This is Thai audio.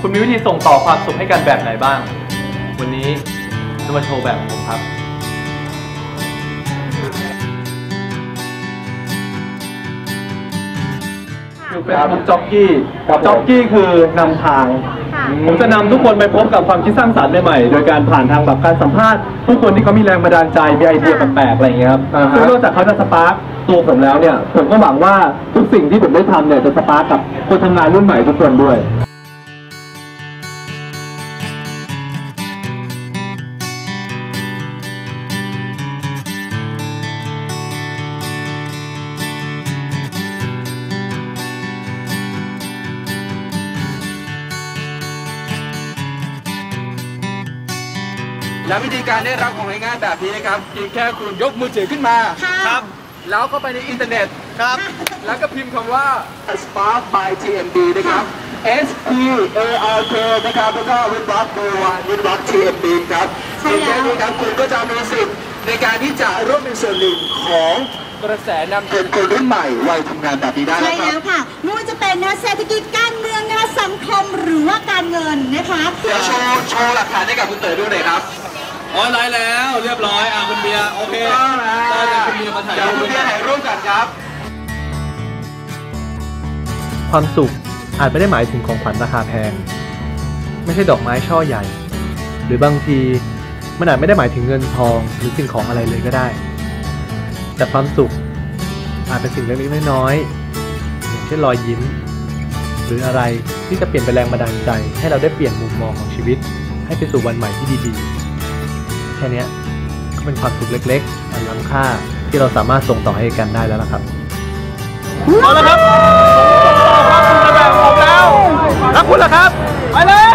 คุณมีวิธีส่งต่อความสุขให้กันแบบไหนบ้าง วันนี้จะมาโชว์แบบของผมครับ อยู่เป็นผมจ็อกกี้จ็อกกี้คือนำทาง ค่ะ ผมจะนำทุกคนไปพบกับความคิดสร้างสรรค์ใหม่ๆ โดยการผ่านทางแบบการสัมภาษณ์ผู้คนที่เขามีแรงบันดาลใจ มีไอเดียแปลกๆ อะไรอย่างเงี้ยครับอ่าฮะ ซึ่งนอกจากเขาจะสปาร์คตัวผมแล้วเนี่ย ผมก็หวังว่าทุกสิ่งที่ผมได้ทำเนี่ยจะสปาร์คกับคนทำงานรุ่นใหม่ทุกคนด้วย และวิธีการได้รับของง่ายๆแบบนี้นะครับเพียงแค่คุณยกมือถือขึ้นมาค่ะครับ แล้วเข้าไปในอินเทอร์เน็ต ครับ แล้วก็พิมพ์คำว่า Spark by TMD นะครับ S P A R K นะครับแล้วก็วินวัตตัววินวัต TMD ครับใช่เพียงแล้วแค่นี้ครับคุณก็จะมีสิทธิ์ในการที่จะร่วมเป็นส่วนหนึ่งของกระแสนำเทรนด์คนรุ่นใหม่วัยทำงานแบบนี้ได้ใช่แล้วคแล้รัวบค่ะไม่ว่าจะเป็นนะเศรษฐกิจการเมืองนะสังคมหรือว่าการเงินนะคะเดี๋ยวโชว์โชว์หลักฐานให้กับคุณเต๋อดูหน่อยครับ อ๋อไลฟ์แล้วเรียบร้อยอะคุณเบียร์โอเคต้องนะได้เลยคุณเบียร์มาถ่ายเดี๋ยวรูคุปณด้วยเบียร์ถ่ายรูปกันครับ ความสุขอาจไม่ได้หมายถึงของขวัญราคาแพง ไม่ใช่ดอกไม้ช่อใหญ่ หรือบางทีมันอาจไม่ได้หมายถึงเงินทองหรือสิ่งของอะไรเลยก็ได้ แต่ความสุขอาจเป็นสิ่งเล็กๆน้อยๆอย่างเช่นรอยยิ้ม หรืออะไรที่จะเปลี่ยนเป็นแรงบันดาลใจ ให้เราได้เปลี่ยนมุมมองของชีวิต ให้ไปสู่วันใหม่ที่ดีๆแแค่นี้ก็เป็นความสุขเล็กๆอันล้ำค่าที่เราสามารถส่งต่อให้กันได้แล้วนะครับเอาละครับขอบคุณแบบผมแล้ว รับคุณละครับ ไปเลย